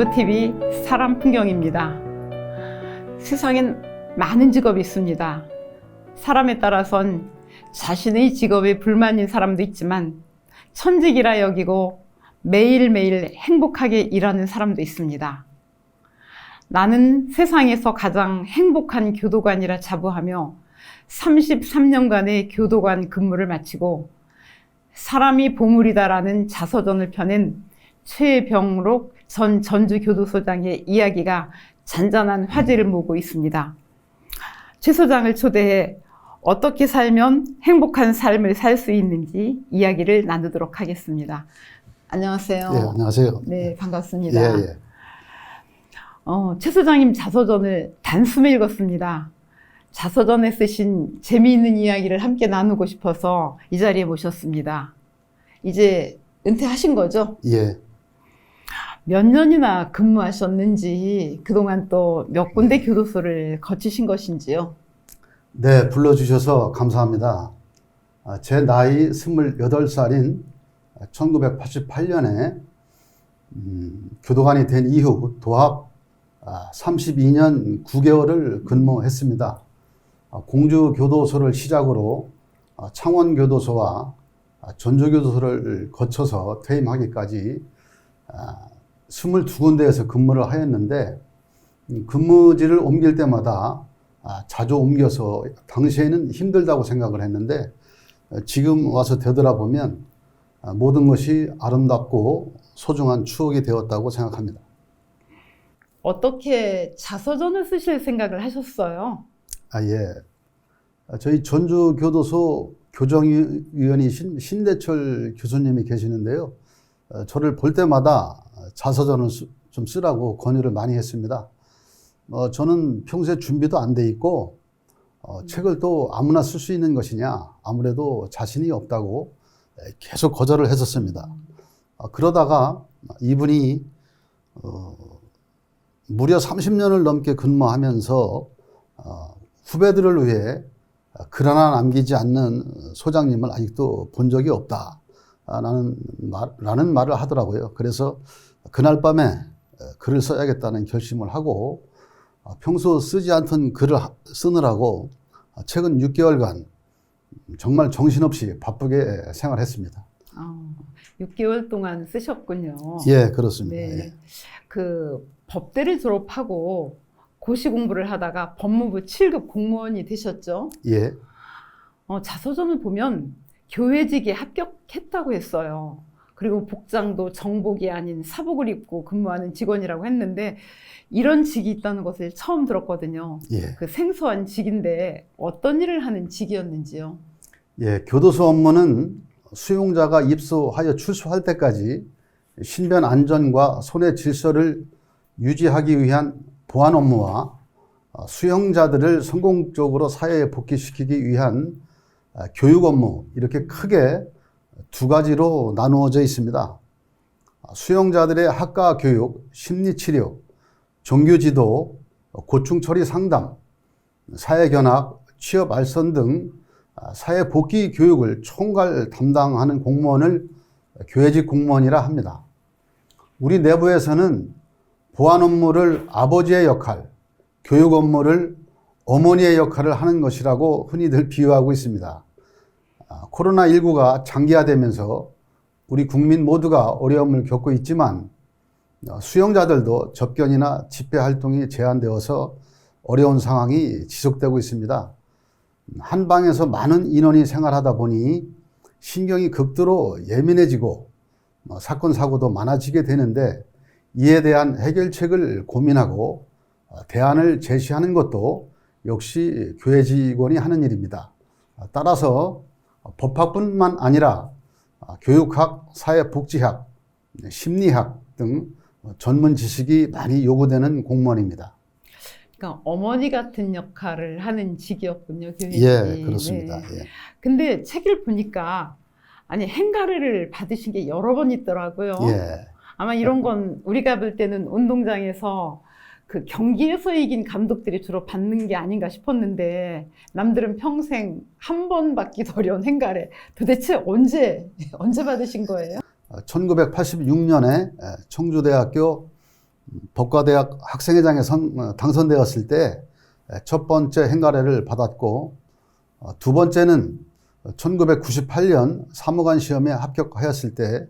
동양일보 TV 사람 풍경입니다. 세상엔 많은 직업이 있습니다. 사람에 따라선 자신의 직업에 불만인 사람도 있지만 천직이라 여기고 매일매일 행복하게 일하는 사람도 있습니다. 나는 세상에서 가장 행복한 교도관이라 자부하며 33년간의 교도관 근무를 마치고 사람이 보물이다라는 자서전을 펴낸 최병록 전 전주교도소장의 이야기가 잔잔한 화제를 모으고 있습니다. 최 소장을 초대해 어떻게 살면 행복한 삶을 살 수 있는지 이야기를 나누도록 하겠습니다. 안녕하세요. 예, 안녕하세요. 네, 반갑습니다. 예, 예. 어, 최 소장님 자서전을 단숨에 읽었습니다. 자서전에 쓰신 재미있는 이야기를 함께 나누고 싶어서 이 자리에 모셨습니다. 이제 은퇴하신 거죠? 예. 몇 년이나 근무하셨는지 그동안 또 몇 군데 교도소를 거치신 것인지요? 네, 불러주셔서 감사합니다. 아, 제 나이 28살인 1988년에 음, 교도관이 된 이후 도합 아, 32년 9개월을 근무했습니다. 아, 공주교도소를 시작으로 아, 창원교도소와 아, 전주교도소를 거쳐서 퇴임하기까지 아, 22군데에서 근무를 하였는데 음, 근무지를 옮길 때마다 아, 자주 옮겨서 당시에는 힘들다고 생각을 했는데 어, 지금 와서 되돌아보면 아, 모든 것이 아름답고 소중한 추억이 되었다고 생각합니다. 어떻게 자서전을 쓰실 생각을 하셨어요? 아, 예. 아, 저희 전주교도소 교정위원이신 신대철 교수님이 계시는데요. 어, 저를 볼 때마다 자서전을 쓰- 좀 쓰라고 권유를 많이 했습니다. 어, 저는 평소에 준비도 안 돼 있고, 어, 책을 또 아무나 쓸 수 있는 것이냐, 아무래도 자신이 없다고 에, 계속 거절을 했었습니다. 어, 그러다가 이분이, 어, 무려 30년을 넘게 근무하면서, 어, 후배들을 위해 글 하나 남기지 않는 소장님을 아직도 본 적이 없다. 라는 말, 라는 말을 하더라고요. 그래서 그날 밤에 어, 글을 써야겠다는 결심을 하고 어, 평소 쓰지 않던 글을 하- 쓰느라고 어, 최근 6개월간 정말 정신없이 바쁘게 생활했습니다. 어, 6개월 동안 쓰셨군요. 예, 그렇습니다. 네. 예. 그 법대를 졸업하고 고시 공부를 하다가 법무부 7급 공무원이 되셨죠. 예. 어, 자서전을 보면 교회직에 합격했다고 했어요. 그리고 복장도 정복이 아닌 사복을 입고 근무하는 직원이라고 했는데 이런 직이 있다는 것을 처음 들었거든요. 예. 그 생소한 직인데 어떤 일을 하는 직이었는지요? 예, 교도소 업무는 수용자가 입소하여 출소할 때까지 신변 안전과 손해 질서를 유지하기 위한 보안 업무와 어, 수용자들을 성공적으로 사회에 복귀시키기 위한 아, 교육 업무 이렇게 크게 두 가지로 나누어져 있습니다. 아, 수용자들의 학과 교육, 심리 치료, 종교 지도, 고충 처리 상담, 사회 견학, 취업 알선 등 아, 사회 복귀 교육을 총괄 담당하는 공무원을 교회직 공무원이라 합니다. 우리 내부에서는 보안 업무를 아버지의 역할, 교육 업무를 어머니의 역할을 하는 것이라고 흔히들 비유하고 있습니다. 아, 코로나19가 장기화되면서 우리 국민 모두가 어려움을 겪고 있지만 어, 수용자들도 접견이나 집회 활동이 제한되어서 어려운 상황이 지속되고 있습니다. 한 방에서 많은 인원이 생활하다 보니 신경이 극도로 예민해지고 뭐 사건 사고도 많아지게 되는데 이에 대한 해결책을 고민하고 어, 대안을 제시하는 것도 역시 교회 직원이 하는 일입니다. 어, 따라서 법학뿐만 아니라 어, 교육학, 사회복지학, 심리학 등 전문 지식이 많이 요구되는 공무원입니다. 그러니까 어머니 같은 역할을 하는 직이었군요, 교회직이. 예, 그렇습니다. 네. 예. 근데 책을 보니까 아니 행가래를 받으신 게 여러 번 있더라고요. 예. 아마 이런 건 우리가 볼 때는 운동장에서 그 경기에서 이긴 감독들이 주로 받는 게 아닌가 싶었는데 남들은 평생 한 번 받기도 어려운 행가래 도대체 언제 언제 받으신 거예요? 1986년에 청주대학교 법과대학 학생회장에 선- 어, 당선되었을 때 첫 번째 행가래를 받았고 어, 두 번째는 1998년 사무관 시험에 합격하였을 때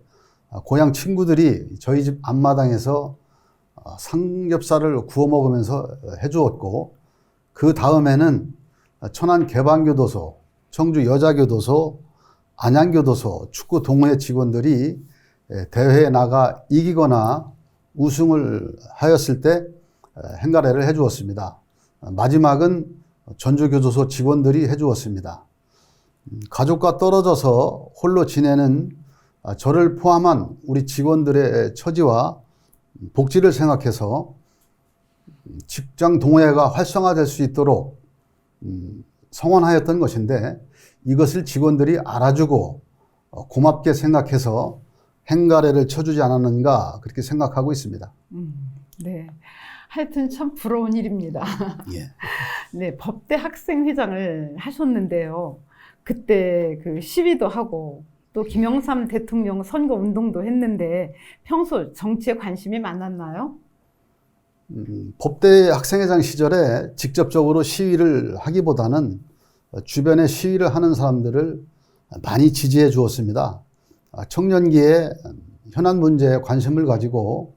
어, 고향 친구들이 저희 집 앞마당에서 어, 삼겹살을 구워 먹으면서 어, 해주었고 그 다음에는 천안 개방교도소, 청주 여자교도소, 안양교도소 축구 동호회 직원들이 예, 대회에 나가 이기거나 우승을 하였을 때 에, 행가래를 해주었습니다. 어, 마지막은 전주교도소 직원들이 해주었습니다. 음, 가족과 떨어져서 홀로 지내는 아, 저를 포함한 우리 직원들의 처지와 복지를 생각해서 직장 동호회가 활성화될 수 있도록 음, 성원하였던 것인데 이것을 직원들이 알아주고 어, 고맙게 생각해서 행가래를 쳐주지 않았는가 그렇게 생각하고 있습니다. 음, 네. 하여튼 참 부러운 일입니다. 예. 네, 법대 학생회장을 하셨는데요. 그때 그 시위도 하고 또 김영삼 대통령 선거 운동도 했는데 평소 정치에 관심이 많았나요? 음, 법대 학생회장 시절에 직접적으로 시위를 하기보다는 주변에 시위를 하는 사람들을 많이 지지해 주었습니다. 아, 청년기에 현안 문제에 관심을 가지고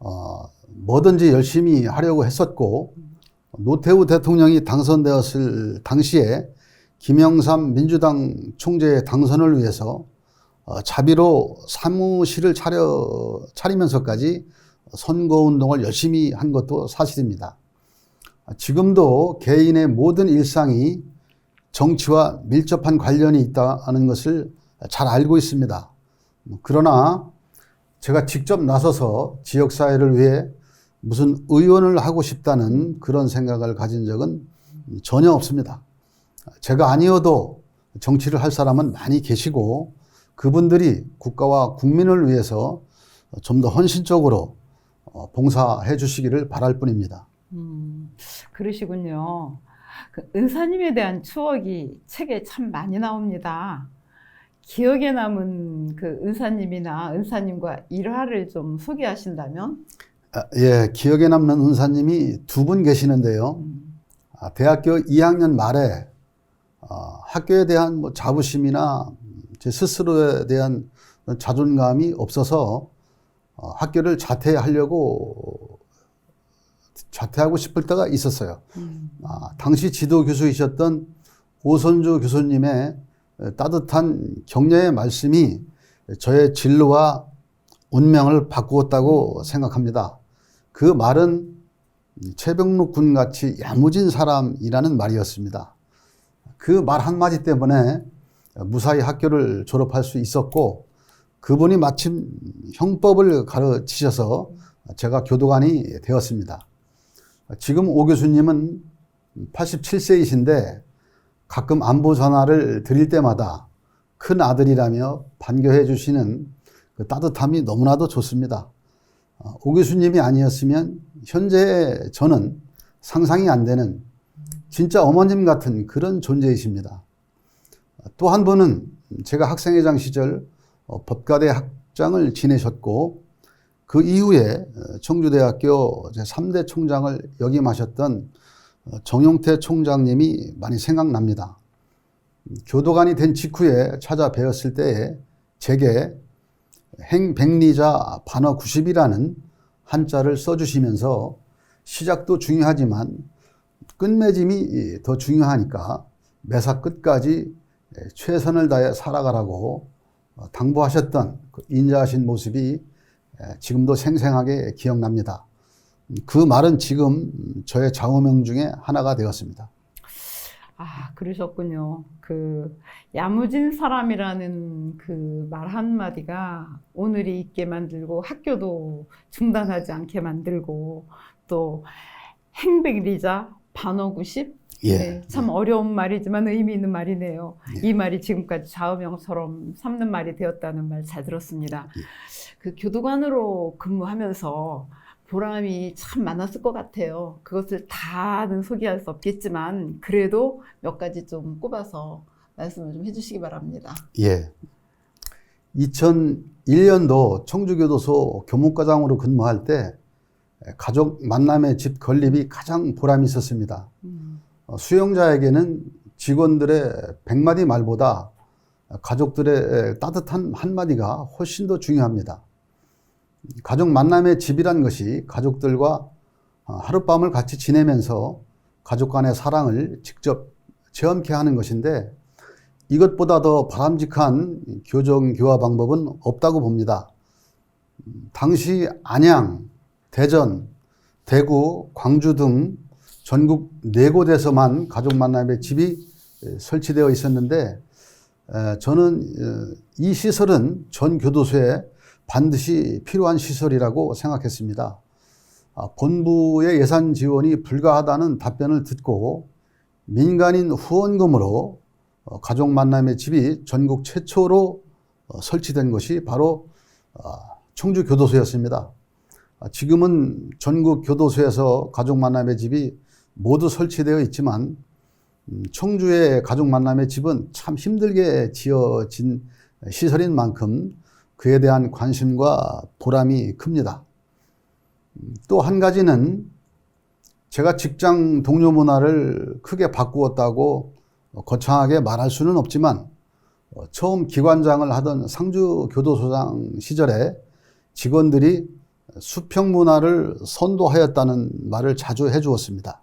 어, 뭐든지 열심히 하려고 했었고 노태우 대통령이 당선되었을 당시에 김영삼 민주당 총재의 당선을 위해서 어, 자비로 사무실을 차려 차리면서까지 선거운동을 열심히 한 것도 사실입니다. 지금도 개인의 모든 일상이 정치와 밀접한 관련이 있다는 것을 잘 알고 있습니다. 그러나 제가 직접 나서서 지역사회를 위해 무슨 의원을 하고 싶다는 그런 생각을 가진 적은 전혀 없습니다. 제가 아니어도 정치를 할 사람은 많이 계시고 그분들이 국가와 국민을 위해서 좀 더 헌신적으로 어, 봉사해 주시기를 바랄 뿐입니다. 음, 그러시군요. 그 은사님에 대한 추억이 책에 참 많이 나옵니다. 기억에 남은 그 은사님이나 은사님과 일화를 좀 소개하신다면? 아, 예, 기억에 남는 은사님이 두 분 계시는데요. 음, 아, 대학교 2학년 말에 어, 학교에 대한 뭐 자부심이나 제 스스로에 대한 자존감이 없어서 어, 학교를 자퇴하려고 자퇴하고 싶을 때가 있었어요. 음, 아, 당시 지도 교수이셨던 오선주 교수님의 따뜻한 격려의 말씀이 저의 진로와 운명을 바꾸었다고 생각합니다. 그 말은 최병록 군 같이 야무진 사람이라는 말이었습니다. 그 말 한마디 때문에 무사히 학교를 졸업할 수 있었고 그분이 마침 형법을 가르치셔서 제가 교도관이 되었습니다. 지금 오 교수님은 87세이신데 가끔 안부 전화를 드릴 때마다 큰 아들이라며 반겨해 주시는 그 따뜻함이 너무나도 좋습니다. 어, 오 교수님이 아니었으면 현재 저는 상상이 안 되는 진짜 어머님 같은 그런 존재이십니다. 또 한 분은 제가 학생회장 시절 어, 법과대 학장을 지내셨고 그 이후에 어, 청주대학교 제 3대 총장을 역임하셨던 어, 정용태 총장님이 많이 생각납니다. 교도관이 된 직후에 찾아뵈었을 때에 제게 행백리자 반어 90이라는 한자를 써주시면서 시작도 중요하지만 끝맺음이 더 중요하니까 매사 끝까지 최선을 다해 살아가라고 어, 당부하셨던 그 인자하신 모습이 지금도 생생하게 기억납니다. 그 말은 지금 저의 좌우명 중에 하나가 되었습니다. 아, 그러셨군요. 그, 야무진 사람이라는 그 말 한마디가 오늘이 있게 만들고 학교도 중단하지 않게 만들고 또 행백리자 반어 90? 예. 네, 참 어려운 말이지만 의미 있는 말이네요. 예. 이 말이 지금까지 좌우명처럼 삼는 말이 되었다는 말 잘 들었습니다. 예. 그 교도관으로 근무하면서 보람이 참 많았을 것 같아요. 그것을 다는 소개할 수 없겠지만 그래도 몇 가지 좀 꼽아서 말씀을 좀 해주시기 바랍니다. 예. 2001년도 청주교도소 교목과장으로 근무할 때 가족 만남의 집 건립이 가장 보람이 있었습니다. 음. 어, 수용자에게는 직원들의 백마디 말보다 가족들의 따뜻한 한마디가 훨씬 더 중요합니다. 가족 만남의 집이란 것이 가족들과 어, 하룻밤을 같이 지내면서 가족 간의 사랑을 직접 체험케 하는 것인데 이것보다 더 바람직한 교정 교화 방법은 없다고 봅니다. 음, 당시 안양, 대전, 대구, 광주 등 전국 네 곳에서만 가족 만남의 집이 에, 설치되어 있었는데 에, 저는 어, 이 시설은 전 교도소에 반드시 필요한 시설이라고 생각했습니다. 아, 본부의 예산 지원이 불가하다는 답변을 듣고 민간인 후원금으로 어, 가족 만남의 집이 전국 최초로 어, 설치된 것이 바로 아, 청주 교도소였습니다. 아, 지금은 전국 교도소에서 가족 만남의 집이 모두 설치되어 있지만 음, 청주의 가족 만남의 집은 참 힘들게 지어진 시설인 만큼 그에 대한 관심과 보람이 큽니다. 음, 또한 가지는 제가 직장 동료 문화를 크게 바꾸었다고 거창하게 말할 수는 없지만 어, 처음 기관장을 하던 상주 교도소장 시절에 직원들이 수평 문화를 선도하였다는 말을 자주 해 주었습니다.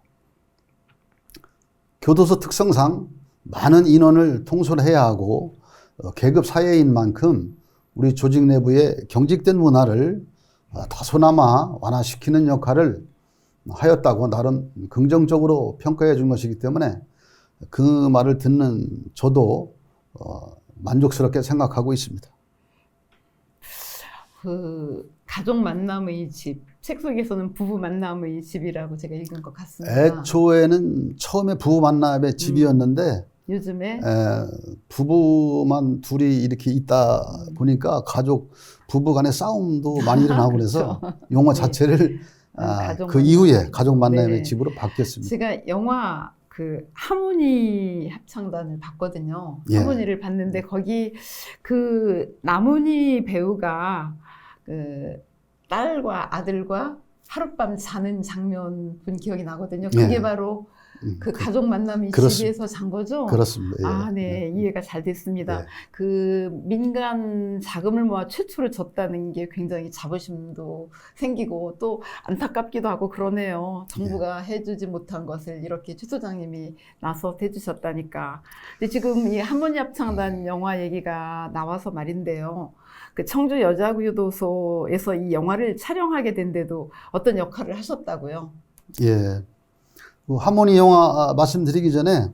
교도소 특성상 많은 인원을 통솔해야 하고 어, 계급 사회인 만큼 우리 조직 내부의 경직된 문화를 어, 다소나마 완화시키는 역할을 하였다고 나름 긍정적으로 평가해 준 것이기 때문에 그 말을 듣는 저도 어, 만족스럽게 생각하고 있습니다. 그 가족 만남의 집, 책 속에서는 부부 만남의 집이라고 제가 읽은 것 같습니다. 애초에는 처음에 부부 만남의 집이었는데 요즘에 에, 부부만 둘이 이렇게 있다 보니까 가족 부부 간의 싸움도 많이 일어나고 그래서 용어 네. 자체를 아, 아, 그. 이후에 가족 만남의 네. 집으로 바뀌었습니다. 제가 영화 그 하모니 합창단을 봤거든요. 예. 하모니를 봤는데 거기 그 나문희 배우가 그 딸과 아들과 하룻밤 자는 장면 본 기억이 나거든요. 그게 예. 바로 음, 그 가족 만남이 그렇습- 집에서 잔 거죠. 그렇습니다. 예. 아, 네. 이해가 잘 됐습니다. 예. 그 민간 자금을 모아 최초로 줬다는 게 굉장히 자부심도 생기고 또 안타깝기도 하고 그러네요. 정부가 해주지 못한 것을 이렇게 최 소장님이 나서 해주셨다니까. 근데 지금 이 한문희 합창단 영화 얘기가 나와서 말인데요. 그 청주 여자교도소에서 이 영화를 촬영하게 된데도 어떤 역할을 하셨다고요? 예. 그 하모니 영화 말씀드리기 전에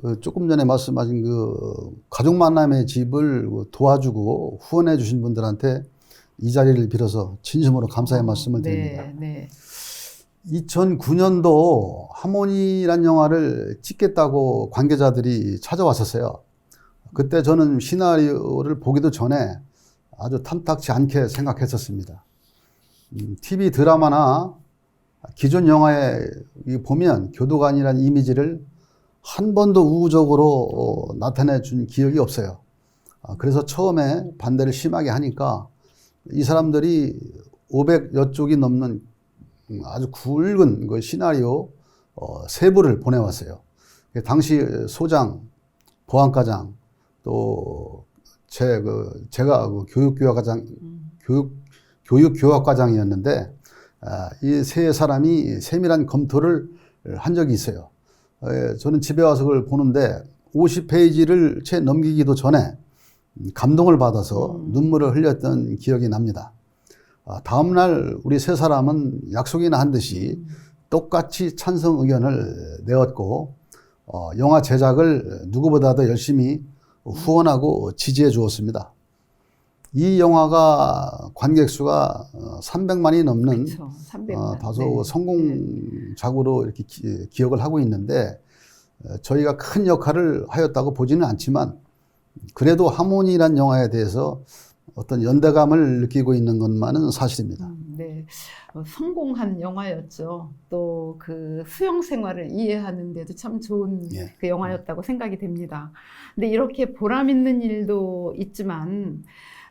그 조금 전에 말씀하신 그 가족 만남의 집을 그 도와주고 후원해 주신 분들한테 이 자리를 빌어서 진심으로 감사의 말씀을 드립니다. 네, 네. 2009년도 하모니란 영화를 찍겠다고 관계자들이 찾아왔었어요. 그때 저는 시나리오를 보기도 전에 아주 탐탁치 않게 생각했었습니다. 음, TV 드라마나 기존 영화에 이 보면 교도관이라는 이미지를 한 번도 우호적으로 어, 나타내 준 기억이 없어요. 아, 그래서 처음에 반대를 심하게 하니까 이 사람들이 500여 쪽이 넘는 음, 아주 굵은 그 시나리오 어, 세 부를 보내왔어요. 당시 소장, 보안과장, 또 제 그 제가 그 교육교학과장 음. 교육 교육교학과장이었는데 아, 이 세 사람이 세밀한 검토를 한 적이 있어요. 에, 저는 집에 와서 그걸 보는데 50페이지를 채 넘기기도 전에 감동을 받아서 음. 눈물을 흘렸던 기억이 납니다. 아, 다음날 우리 세 사람은 약속이나 한 듯이 똑같이 찬성 의견을 내었고 어, 영화 제작을 누구보다 더 열심히 후원하고 지지해 주었습니다. 이 영화가 관객 수가 300만이 넘는 그렇죠. 300만. 어, 다소 네. 성공작으로 이렇게 기, 기억을 하고 있는데 어, 저희가 큰 역할을 하였다고 보지는 않지만 그래도 하모니란 영화에 대해서 어떤 연대감을 느끼고 있는 것만은 사실입니다. 음, 네. 어, 성공한 영화였죠. 또 그 수영 생활을 이해하는 데도 참 좋은 예. 그 영화였다고 생각이 됩니다. 근데 이렇게 보람 있는 일도 있지만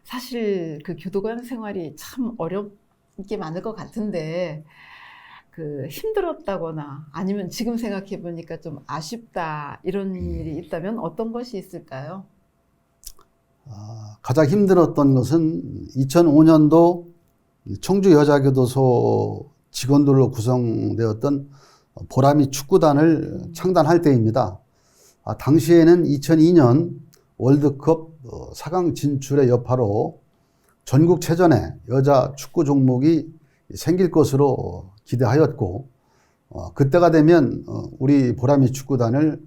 사실 그 교도관 생활이 참게 많을 것 같은데 그 힘들었다거나 아니면 지금 생각해 보니까 좀 아쉽다 이런 일이 있다면 어떤 것이 있을까요? 아, 가장 힘들었던 것은 2005년도 청주 여자교도소 직원들로 구성되었던 보람이 축구단을 창단할 때입니다. 아, 당시에는 2002년 월드컵 어, 4강 진출의 여파로 전국 체전에 여자 축구 종목이 생길 것으로 기대하였고, 어, 그때가 되면 어, 우리 보람이 축구단을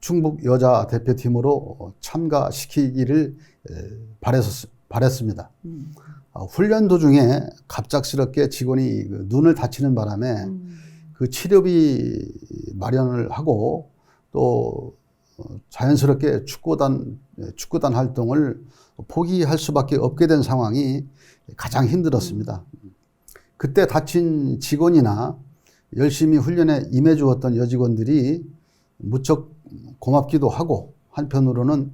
충북 여자 대표팀으로 참가시키기를 에, 바랬었, 바랬습니다. 음. 아, 훈련 도중에 갑작스럽게 직원이 그 눈을 다치는 바람에 음. 그 치료비 마련을 하고 또 어, 자연스럽게 축구단 축구단 활동을 포기할 수밖에 없게 된 상황이 가장 힘들었습니다. 그때 다친 직원이나 열심히 훈련에 임해 주었던 여직원들이 무척 고맙기도 하고 한편으로는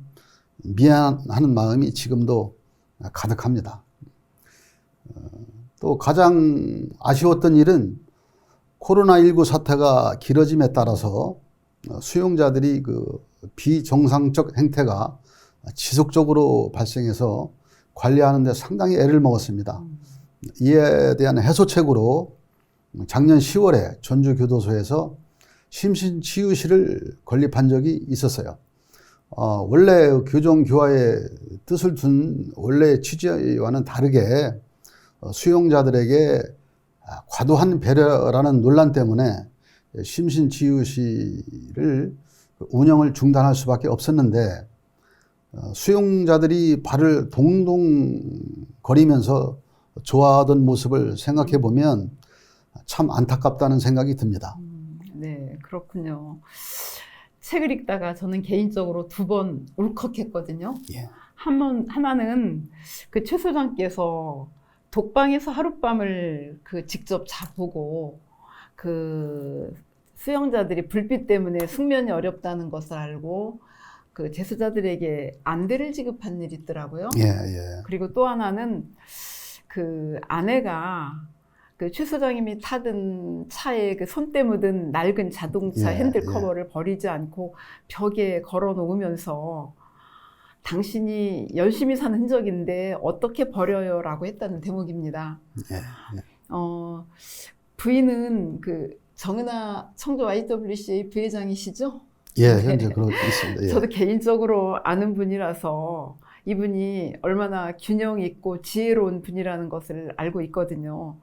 미안하는 마음이 지금도 가득합니다. 어, 또 가장 아쉬웠던 일은 코로나19 사태가 길어짐에 따라서 어, 수용자들이 그 비정상적 행태가 지속적으로 발생해서 관리하는 데 상당히 애를 먹었습니다. 이에 대한 해소책으로 작년 10월에 전주교도소에서 심신치유실을 건립한 적이 있었어요. 어, 원래 교정 교화의 뜻을 둔 원래 취지와는 다르게 어, 수용자들에게 아, 과도한 배려라는 논란 때문에 심신치유실을 운영을 중단할 수밖에 없었는데 어, 수용자들이 발을 동동 거리면서 좋아하던 모습을 생각해 보면 참 안타깝다는 생각이 듭니다. 음, 네, 그렇군요. 책을 읽다가 저는 개인적으로 두 번 울컥했거든요. 예. 한 번, 하나는 그 최 소장께서 독방에서 하룻밤을 그 직접 자보고 그 수영자들이 불빛 때문에 숙면이 어렵다는 것을 알고 그 재수자들에게 안대를 지급한 일이 있더라고요. 예, 예. 그리고 또 하나는 그 아내가 그최 소장님이 타던 차에 그 손때 묻은 낡은 자동차 예, 핸들 예. 커버를 버리지 않고 벽에 걸어 놓으면서 당신이 열심히 산 흔적인데 어떻게 버려요 라고 했다는 대목입니다. 예, 어, 부인은 그 정은아 청주 YWCA 부회장이시죠? 예, 현재 그렇고 있습니다. 예. 저도 개인적으로 아는 분이라서 이분이 얼마나 균형 있고 지혜로운 분이라는 것을 알고 있거든요.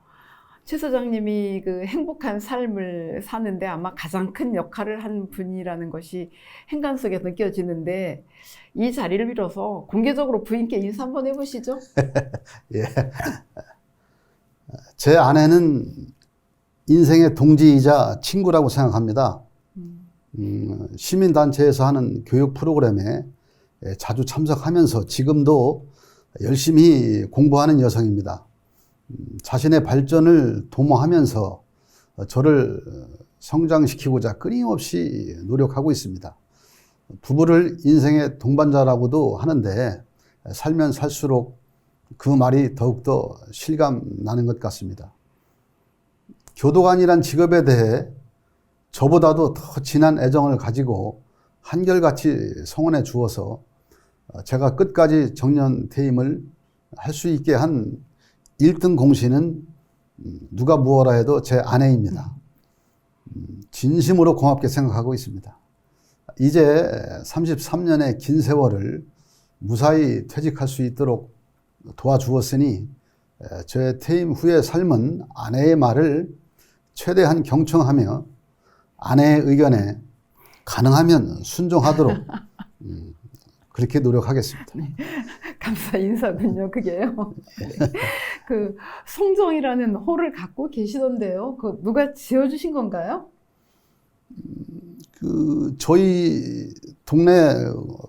최 소장님이 그 행복한 삶을 사는데 아마 가장 큰 역할을 한 분이라는 것이 행간 속에 느껴지는데 이 자리를 빌어서 공개적으로 부인께 인사 한번 해보시죠. 예. 제 아내는 인생의 동지이자 친구라고 생각합니다. 음, 시민단체에서 하는 교육 프로그램에 예, 자주 참석하면서 지금도 열심히 공부하는 여성입니다. 음, 자신의 발전을 도모하면서 어, 저를 어, 성장시키고자 끊임없이 노력하고 있습니다. 부부를 인생의 동반자라고도 하는데 살면 살수록 그 말이 더욱더 실감 나는 것 같습니다. 교도관이란 직업에 대해 저보다도 더 진한 애정을 가지고 한결같이 성원해 주어서 어, 제가 끝까지 정년 퇴임을 할 수 있게 한 1등 공신은 음, 누가 무엇라 해도 제 아내입니다. 음, 진심으로 고맙게 생각하고 있습니다. 이제 33년의 긴 세월을 무사히 퇴직할 수 있도록 도와주었으니 에, 저의 퇴임 후의 삶은 아내의 말을 최대한 경청하며 아내의 의견에 가능하면 순종하도록 음, 그렇게 노력하겠습니다. 감사 인사군요, 그게요. 네. 그 송정이라는 호를 갖고 계시던데요. 그 누가 지어주신 건가요? 그 저희 동네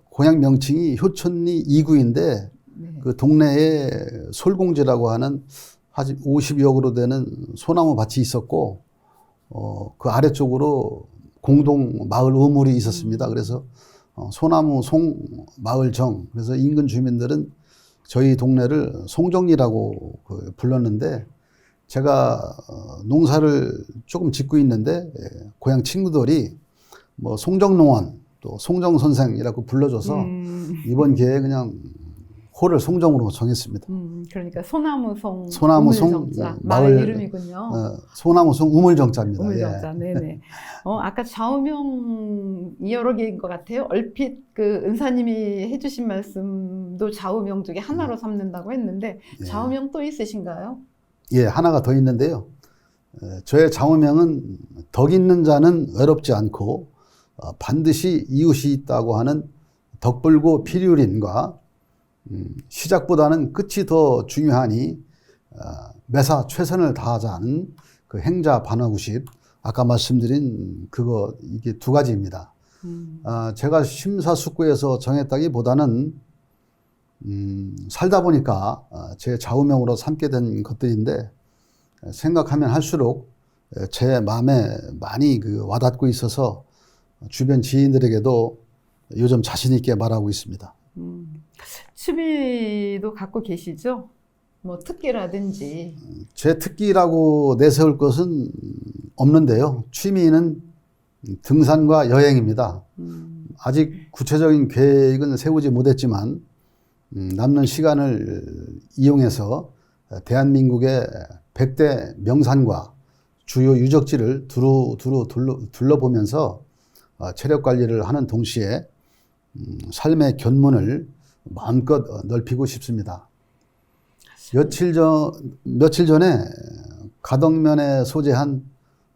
고향 명칭이 효천리 2구인데 네. 그 동네에 솔공지라고 하는 한 50여 그루 되는 소나무 밭이 있었고 어, 그 아래쪽으로 공동 마을 우물이 있었습니다. 그래서 어, 소나무 송 마을정. 그래서 인근 주민들은 저희 동네를 송정리라고 그 불렀는데 제가 어, 농사를 조금 짓고 있는데 예, 고향 친구들이 뭐 송정농원 또 송정 선생이라고 불러줘서 음, 이번 기회에 그냥 호를 송정으로 정했습니다. 음, 그러니까 소나무송, 소나무송, 우물정자, 음, 마을 마을, 이름이군요. 어, 소나무송 우물정자입니다. 우물정자, 예. 네네. 어, 아까 좌우명이 여러 개인 것 같아요. 얼핏 그 은사님이 해주신 말씀도 좌우명 중에 하나로 삼는다고 했는데 예. 좌우명 또 있으신가요? 예, 하나가 더 있는데요. 에, 저의 장우명은 덕 있는 자는 외롭지 않고 어, 반드시 이웃이 있다고 하는 덕불고 필유린과 음, 시작보다는 끝이 더 중요하니 어, 매사 최선을 다하자는 그 행자 반화구십 아까 말씀드린 그거 이게 두 가지입니다. 음, 아, 제가 심사숙고해서 정했다기보다는 음, 살다 보니까 아, 제 좌우명으로 삼게 된 것들인데 에, 생각하면 할수록 에, 제 마음에 많이 그 와닿고 있어서 주변 지인들에게도 요즘 자신 있게 말하고 있습니다. 음. 취미도 갖고 계시죠? 뭐 특기라든지. 제 특기라고 내세울 것은 없는데요. 취미는 등산과 여행입니다. 음, 아직 구체적인 계획은 세우지 못했지만 음, 남는 시간을 이용해서 대한민국의 100대 명산과 주요 유적지를 두루 두루 둘러, 둘러보면서 어, 체력 관리를 하는 동시에 음, 삶의 견문을 마음껏 어, 넓히고 싶습니다. 며칠 전 며칠 전에 가덕면에 소재한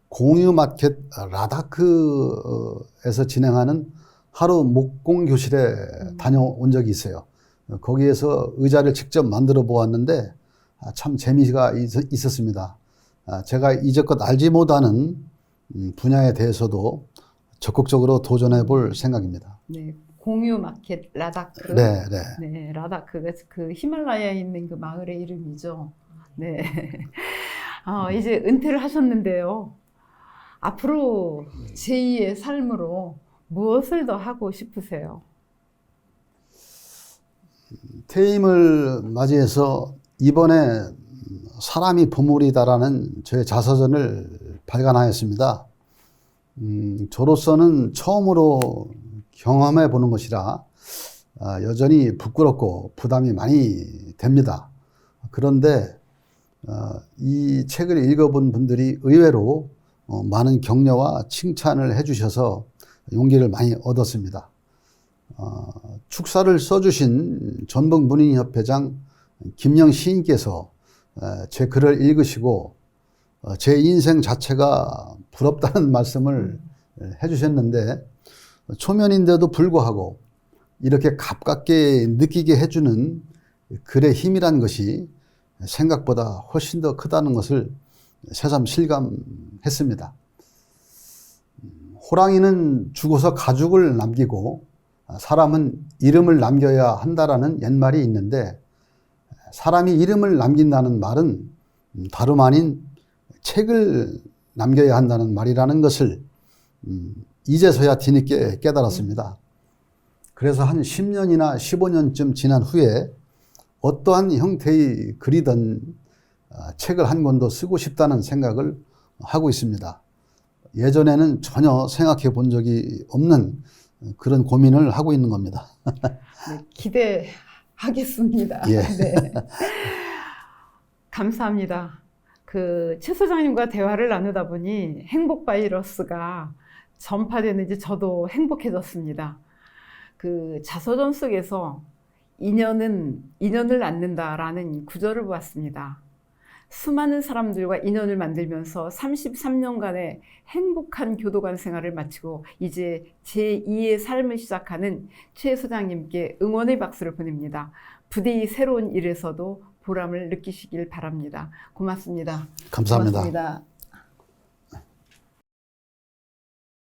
공유 마켓 라다크에서 진행하는 하루 목공 교실에 다녀온 적이 있어요. 어, 거기에서 의자를 직접 만들어 보았는데 아, 참 재미가 있- 있었습니다. 아, 제가 이제껏 알지 못하는 음, 분야에 대해서도 적극적으로 도전해 볼 생각입니다. 네. 공유 마켓 라다크. 네, 네. 네, 라다크가 그 히말라야에 있는 그 마을의 이름이죠. 네. 어, 이제 은퇴를 하셨는데요. 앞으로 제2의 삶으로 무엇을 더 하고 싶으세요? 퇴임을 맞이해서 이번에 사람이 보물이다라는 저의 자서전을 발간하였습니다. 음, 저로서는 처음으로 경험해 보는 것이라 아, 여전히 부끄럽고 부담이 많이 됩니다. 그런데 어, 이 책을 읽어본 분들이 의외로 어, 많은 격려와 칭찬을 해주셔서 용기를 많이 얻었습니다. 어, 축사를 써주신 전북 문인협회장 김영 시인께서 에, 제 글을 읽으시고 어, 제 인생 자체가 부럽다는 말씀을 에, 해주셨는데 초면인데도 불구하고 이렇게 가깝게 느끼게 해주는 글의 힘이란 것이 생각보다 훨씬 더 크다는 것을 새삼 실감했습니다. 호랑이는 죽어서 가죽을 남기고 사람은 이름을 남겨야 한다라는 옛말이 있는데 사람이 이름을 남긴다는 말은 다름 아닌 책을 남겨야 한다는 말이라는 것을 음, 이제서야 뒤늦게 깨달았습니다. 그래서 한 10년이나 15년쯤 지난 후에 어떠한 형태의 글이든 아, 책을 한 권도 쓰고 싶다는 생각을 하고 있습니다. 예전에는 전혀 생각해 본 적이 없는 그런 고민을 하고 있는 겁니다. 네, 기대하겠습니다. 예. 네. 감사합니다. 그 최 소장님과 대화를 나누다 보니 행복 바이러스가 전파되는지 저도 행복해졌습니다. 그 자서전 속에서 인연은 인연을 낳는다라는 구절을 보았습니다. 수많은 사람들과 인연을 만들면서 33년간의 행복한 교도관 생활을 마치고 이제 제2의 삶을 시작하는 최 소장님께 응원의 박수를 보냅니다. 부디 새로운 일에서도 보람을 느끼시길 바랍니다. 고맙습니다. 감사합니다. 고맙습니다.